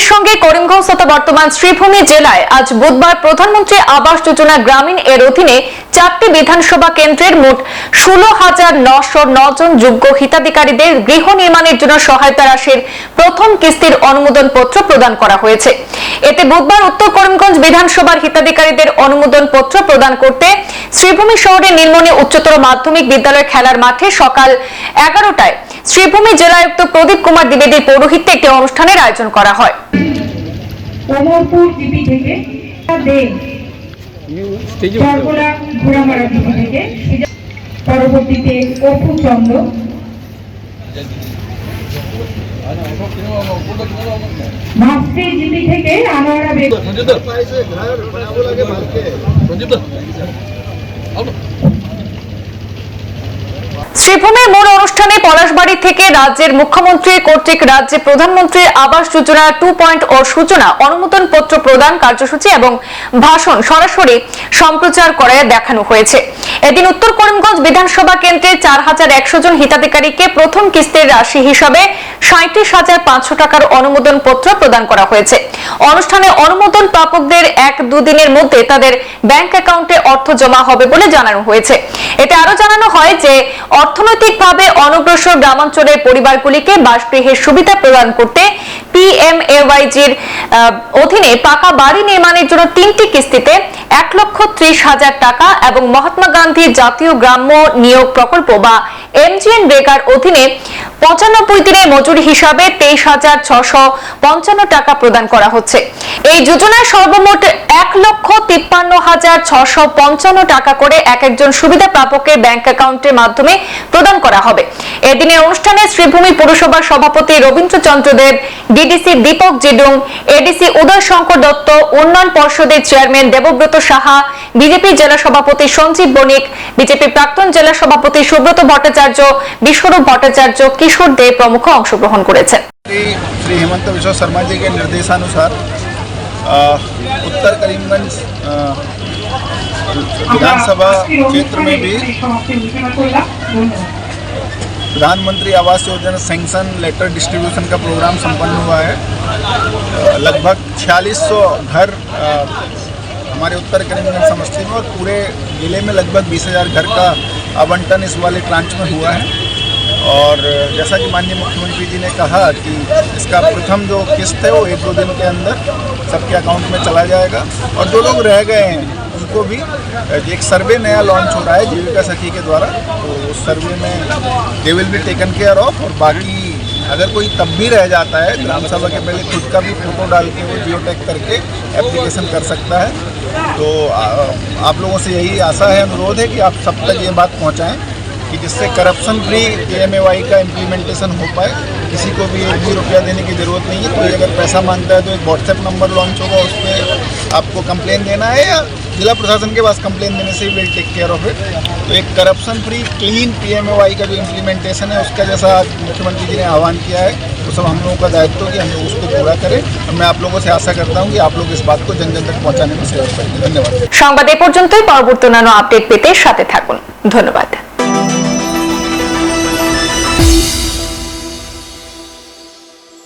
শ্রীভূমির সঙ্গে করিমগঞ্জ তথা বর্তমান শ্রীভূমি জেলায় আজ বুধবার প্রধানমন্ত্রী আবাস যোজনা গ্রামীণ এর অধীনে চারটি বিধানসভা কেন্দ্রের মোট ষোলো হাজার নশো জন যোগ্য হিতাধিকারীদের গৃহ নির্মাণের জন্য সহায়তা রাশির প্রথম কিস্তির অনুমোদন পত্র প্রদান করা হয়েছে। এতে বুধবার উত্তর করিমগঞ্জ বিধানসভার হিতাধিকারীদের অনুমোদন পত্র প্রদান করতে শ্রীভূমি শহরের নীলমণি উচ্চতর মাধ্যমিক বিদ্যালয় খেলার মাঠে সকাল এগারোটায় শ্রীভূমি জেলায়ুক্ত প্রদীপ কুমার দ্বিবেদীর পৌরোহিত্যে একটি অনুষ্ঠানের আয়োজন করা হয়। পরবর্তীতে অপু চন্দ্র মাস্তি জিপি থেকে বেগম শ্রীভূমির মূল অনুষ্ঠানে পলাশবাড়ি থেকে রাজ্যের মুখ্যমন্ত্রী কর্তৃক রাজ্যে প্রধানমন্ত্রীর আবাস যোজনা টু পয়েন্ট ও সূচনা অনুমোদন পত্র প্রদান কার্যসূচি এবং ভাষণ সরাসরি সম্প্রচার করে দেখানো হয়েছে। এদিন উত্তর করিমগঞ্জ বিধানসভা কেন্দ্রে চার হাজার একশো জন হিতাধিকারীকে প্রথম কিস্তির রাশি হিসাবে সাঁত্রিশ হাজার পাঁচশো টাকার অনুমোদন পত্র প্রদান করা হয়েছে। অনুষ্ঠানে অনুমোদন প্রাপকদের এক দুদিনের মধ্যে তাদের ব্যাংক অ্যাকাউন্টে অর্থ জমা হবে বলে জানানো হয়েছে। এতে আরও জানানো হয় যে, অর্থনৈতিকভাবে অনগ্রসর গ্রামাঞ্চলের পরিবারগুলিকে বাসগৃহের সুবিধা প্রদান করতে পিএমএওয়াইজির অধীনে পাকা বাড়ি নির্মাণের জন্য তিনটি কিস্তিতে এক লক্ষ ত্রিশ হাজার টাকা এবং মহাত্মা গান্ধী জাতীয় গ্রাম্য নিয়োগ প্রকল্প বা এমজিএন বেকার অধীনে পঁচানব্বই দিনের মজুরি হিসাবে তেইশ হাজার ছশো টাকা প্রদান করা হচ্ছে। এই যোজনায় সর্বমোট এক লক্ষ তিপ্পান্ন হাজার ছশো পঞ্চান্ন টাকা করে এক একজন সুবিধা প্রাপকের ব্যাংক অ্যাকাউন্টের মাধ্যমে প্রদান করা হবে। এদিনের অনুষ্ঠানে শ্রীভূমি পুরসভার সভাপতি রবীন্দ্র চন্দ্র দেব, ডিডিসি দীপক জিডুং, এডিসি উদয় শঙ্কর দত্ত, উন্নয়ন পর্ষদের চেয়ারম্যান দেবব্রত সাহা, বিজেপি জেলা সভাপতি সঞ্জীব বণিক, বিজেপি প্রাক্তন জেলা সভাপতি সুব্রত ভট্টাচার্য, বিশ্বরূপ ভট্টাচার্য কিশোর দে প্রমুখ অংশগ্রহণ করেছেন श्री श्री हेमंत विश्व शर्मा जी के निर्देशानुसार अ, उत्तर करीमगंज अ, विधानसभा क्षेत्र में भी Pradhan Mantri Awas Yojana sanction letter distribution का प्रोग्राम संपन्न हुआ है अ, लगभग 4600 घर अ, हमारे उत्तर करीमगंज समष्टि में और पूरे जिले में लगभग 20000 घर का आवंटन इस वाले ट्रांच में हुआ है और जैसा कि माननीय मुख्यमंत्री जी ने कहा कि इसका प्रथम जो किस्त है वो एक दो दिन के अंदर सबके अकाउंट में चला जाएगा। और जो लोग रह गए हैं उनको भी एक सर्वे नया लॉन्च हो रहा है जीविका सखी के द्वारा। तो उस सर्वे में they will be taken care of और बाकी अगर कोई तब भी रह जाता है ग्राम सभा के पहले खुद का भी फ़ोटो डाल के वो जियो करके एप्लीकेशन कर सकता है। तो आ, आप लोगों से यही आशा है अनुरोध है कि आप सब तक ये बात पहुंचाएँ। कि जिससे करप्शन फ्री पी का इम्प्लीमेंटेशन हो पाए किसी को भी एक भी रुपया देने की ज़रूरत नहीं है कोई अगर पैसा मांगता है तो एक व्हाट्सएप नंबर लॉन्च होगा उस पर आपको कंप्लेन देना है या जिला प्रशासन के पास कंप्लेन देने से will take care of it तो एक करप्शन फ्री क्लीन पी का जो इम्प्लीमेंटेशन है उसका जैसा आज मुख्यमंत्री जी ने आह्वान किया है तो सब हम लोगों का दायित्व है कि हम लोग उसको पूरा करें और मैं आप लोगों से आशा करता हूँ कि आप लोग इस बात को जन जन तक पहुँचाने में सहयोग करेंगे धन्यवाद সংবাদ এ পর্যন্তই পরবর্তী অন্যান্য আপডেট পেতে সাথে থাকুন ধন্যবাদ